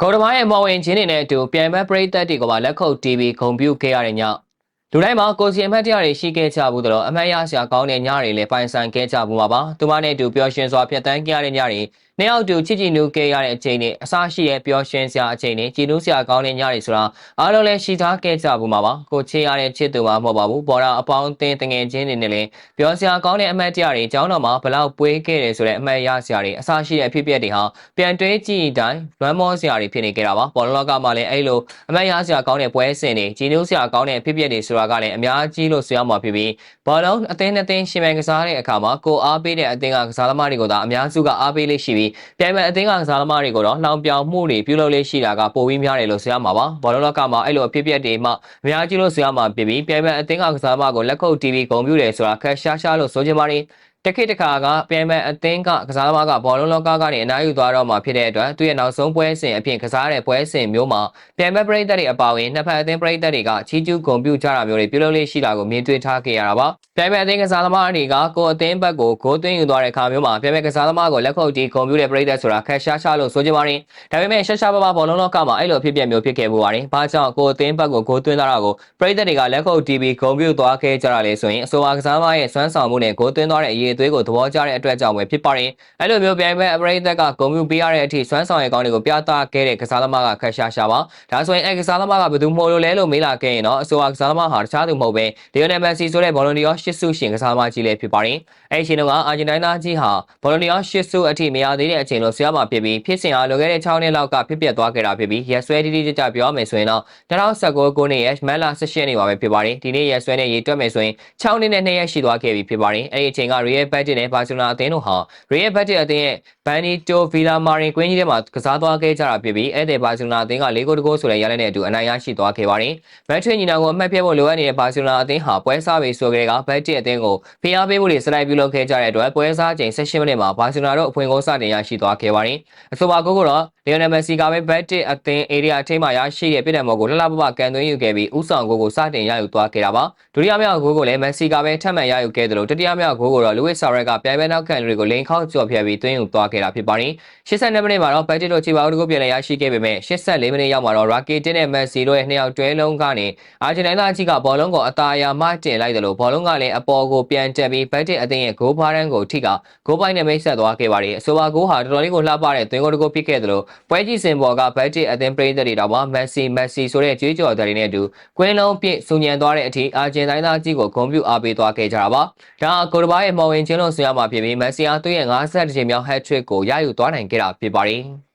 ဂေါ်တမိုင်းရဲ့မော်ဝင်ချင်းတွေနဲ့အတူပြန်မဲ့ပရိသတ်တွေကပါလက်ခုပ် TV ဂုံပြုခဲ့ရတဲ့ည လူတိုင်းမှာကိုစီအမတ်တရားတွေရှိခဲ့ကြဘူးတော့အမတ်ရစရာကောင်းတဲ့ညတွေလည်းပိုင်ဆိုင်ခဲ့ကြဘူးမှာပါသူမနဲ့အတူပျော်ရွှင်စွာဖြတ်တန်းခဲ့ရတဲ့ညတွေနှစ်ယောက်တူချစ်ကြည်နူးခဲ့ရတဲ့အချိန်တွေအဆရှိတဲ့ပျော်ရွှင်စရာအချိန်တွေကြည်နူးစရာကောင်းတဲ့ညတွေဆိုတာအားလုံးလည်းရှိသားခဲ့ကြဘူးမှာပါကိုချေရတဲ့ချစ်သူမှာမဟုတ်ပါဘူးဘော်ဒါအပေါင်းအသင်းတငယ်ချင်းတွေနဲ့လည်းပျော်စရာကောင်းတဲ့အမတ်တရားတွေအကြောင်းတော်မှာဘလောက်ပွေးခဲ့တယ်ဆိုတဲ့အမတ်ရစရာတွေအဆရှိတဲ့အဖြစ်အပျက်တွေဟာပြန်တွေးကြည့်တိုင်းလွမ်းမောစရာတွေဖြစ်နေကြတာပါဘော်လောကမှာလည်းအဲ့လိုအမတ်ရစရာကောင်းတဲ့ပွဲစဉ်တွေကြည်နူးစရာကောင်းတဲ့အဖြစ်အပျက်တွေဆိုတာကလည်းအများကြီးလို့ဆိုရမှာဖြစ်ပြီးဘောလုံးအသင်းအသင်းရှင်မြန်ကစားတဲ့အခါမှာကိုအားပေးတဲ့အသင်းကကစားသမားတွေကိုသာအများစုကအားပေးလေးရှိပြီးပြိုင်မဲ့အသင်းကကစားသမားတွေကိုတော့လောင်ပြောင်မှုတွေပြုလုပ်လေးရှိတာကပိုပြီးများတယ်လို့ဆိုရမှာပါဘောလုံးလောကမှာအဲ့လိုအဖြစ်အပျက်တွေမှအများကြီးလို့ဆိုရမှာဖြစ်ပြီးပြိုင်မဲ့အသင်းကကစားသမားကိုလက်ခုပ် TV ဂုံပြူတယ်ဆိုတာခက်ရှားရှားလို့ဆိုချင်ပါတယ် တခိတခါကပြန်မဲ့အသင်းကကစားသမားကဘောလုံးလောကကနေအနားယူသွားတော့မှဖြစ်တဲ့အတွက်သူ့ရဲ့နောက်ဆုံးပွဲစဉ်အဖြစ်ကစားတဲ့ပွဲစဉ်မျိုးမှာပြန်မဲ့ပရိသတ်တွေအပါအဝင်နှစ်ဖက်အသင်းပရိသတ်တွေကချီးကျူးဂုဏ်ပြုကြတာမျိုးတွေပြုလုပ်လေးရှိတာကိုမြင်တွေ့ထားခဲ့ရတာပါပြန်မဲ့အသင်းကစားသမားတွေကကိုအသင်းဘက်ကိုဂိုးသွင်းယူသွားတဲ့အခါမျိုးမှာပြန်မဲ့ကစားသမားကိုလက်ခုပ်တီးဂုဏ်ပြုတဲ့ပရိသတ်ဆိုတာခက်ရှားရှားလို့ဆိုကြပါရင်ဒါပေမဲ့ရှားရှားပါပါဘောလုံးလောကမှာအဲ့လိုဖြစ်ပျက်မျိုးဖြစ်ခဲ့မှုပါတယ်။ဘာကြောင့်ကိုအသင်းဘက်ကိုဂိုးသွင်းသွားတာကိုပရိသတ်တွေကလက်ခုပ်တီးပြီးဂုဏ်ပြုသွားခဲ့ကြတာလေဆိုရင်အဆိုပါကစားသမားရဲ့စွမ်းဆောင်မှုနဲ့ဂိုးသွင်းသွားတဲ့အရေးအသွေးကိုသဘောကျတဲ့အတွက်ကြောင့်ပဲဖြစ်ပါတယ်။အဲ့လိုမျိုးပြန်မဲ့ပရိသတ်ကဂုဏ်ပြုပေးရတဲ့အထိစွမ်းဆောင်ရည်ကောင်းတွေကိုပြသခဲ့တဲ့ကစားသမားကခက်ရှားရှားပါ။ဒါဆိုရင်အဲ့ကစားသမားကဘယ်သူမှမလို့လဲလို့မေးလာခဲ့ရင်တော့အဆိုပါကစားသမားဟာတခြားသူမဟုတ်ပဲလီယိုနယ်မက်ဆီဆိုတဲ့ဘောလုံးဒီယောရှစ်စုရှင်ကစားသမားကြီးလည်းဖြစ်ပါတယ်။အဲ့ဒီအချိန်တုန်းကအာဂျင်တိုင်းသားကြီးဟာဘောလုံးဒီယောရှစ်စုအထိမရသေးတဲ့အချိန်လို့ဆရာမဖြစ်ပြီးဖြစ်စဉ်အားလွန်ခဲ့တဲ့6နှစ်လောက်ကဖြစ်ပျက်သွားခဲ့တာဖြစ်ပြီးရက်ဆွဲတိတိကျကျပြောမယ်ဆိုရင်တော့2019ခုနှစ်ရဲ့မက်လာ18ရက်နေ့ပါပဲဖြစ်ပါတယ်။ဒီနေ့ရက်ဆွဲနဲ့ရေတွက်မယ်ဆိုရင်6နှစ်နဲ့2ရက်ရှိသွားခဲ့ပြီဖြစ်ပါတယ်။အဲ့ဒီအချိန်က Real Betis နဲ့ Barcelona အသင်းတို့ဟာ Real Betis အသင်းရဲ့ Benito Villamarin ကွင်းကြီးထဲမှာကစားသွားခဲ့ကြတာဖြစ်ပြီးအဲ့ဒီဘာစီလိုနာအသင်းက၄ဂိုးတဂိုးဆိုတဲ့ရလနဲ့အတူအနိုင်ရရှိသွားခဲ့ပါတယ်။မက်ထရစ်ညီနာကိုအမှတ်ပြဖို့လိုအပ်နေတဲ့ဘာစီလိုနာအသင်းဟာပွဲစားပေဆိုကြတဲ့ကဘက်တစ်အသင်းကိုဖိအားပေးမှုတွေစလိုက်ပြုလုပ်ခဲ့ကြတဲ့အတွက်ပွဲစားချိန်16မိနစ်မှာဘာစီလိုနာတို့အဖွင့်ဂိုးစတင်ရရှိသွားခဲ့ပါတယ်။အဆိုပါဂိုးကတော့လီယိုနယ်မက်ဆီကပဲဘက်တစ်အသင်းအေရီယာအထိမ်းမှာရရှိတဲ့ပြည်နယ်မော်ကိုလှလှပပကန်သွင်းယူခဲ့ပြီးဥဆောင်ဂိုးကိုစတင်ရယူသွားခဲ့တာပါ။ဒုတိယမြောက်ဂိုးကိုလည်းမက်ဆီကပဲထပ်မံရယူခဲ့တယ်လို့တတိယမြောက်ဂိုးကိုတော့လူးဝစ်ဆာရက်ကပြိုင်ပွဲနောက်ခံလူတွေကိုလိန်ခေါက်ကျော်ဖျက်ပြီးသွင်းယူသွားခဲ့တာဖြစ်ပါတယ်။82မိနစ်မှာတော့ဘက်တစ်တို့ချီပါဦးကိုပြန်လည်ရရှိခဲ့ပေမဲ့84မိနစ်ရောက်မှာတော့ရာကီတင်နဲ့မက်ဆီတို့ရဲ့နှစ်ယောက်တွဲလုံးကနေအာဂျင်တိုင်းသားကြီးကဘောလုံးကိုအသာယာမှတင်လိုက်တယ်လို့ဘောလုံးကလည်းအပေါ်ကိုပြန်တက်ပြီးဘက်တစ်အသင်းရဲ့ဂိုးဖားရန်ကိုထိကဂိုးပိုင်နဲ့မိတ်ဆက်သွားခဲ့ပါတယ်။အဆိုပါဂိုးဟာတော်တော်လေးကိုလှပတဲ့သွင်းဂိုးတစ်ခုဖြစ်ခဲ့တယ်လို့ပွဲကြည့်စင်ပေါ်ကဘက်တစ်အသင်းပရိသတ်တွေတော့မက်ဆီမက်ဆီဆိုတဲ့ကြွေးကြော်တဲ့တွေနဲ့အတူကွင်းလုံးပြည့်စုံညံသွားတဲ့အထိအာဂျင်တိုင်းသားကြီးကိုဂုဏ်ပြုအားပေးသွားခဲ့ကြတာပါ။ဒါကကိုတဘာရဲ့မော်ဝင်ချင်းလို့ဆိုရမှာဖြစ်ပြီးမက်ဆီအားသူ့ရဲ့52ချိန်မြောက် hat-trick ကိုရယူသွားနိုင်ခဲ့တာဖြစ်ပါတယ်။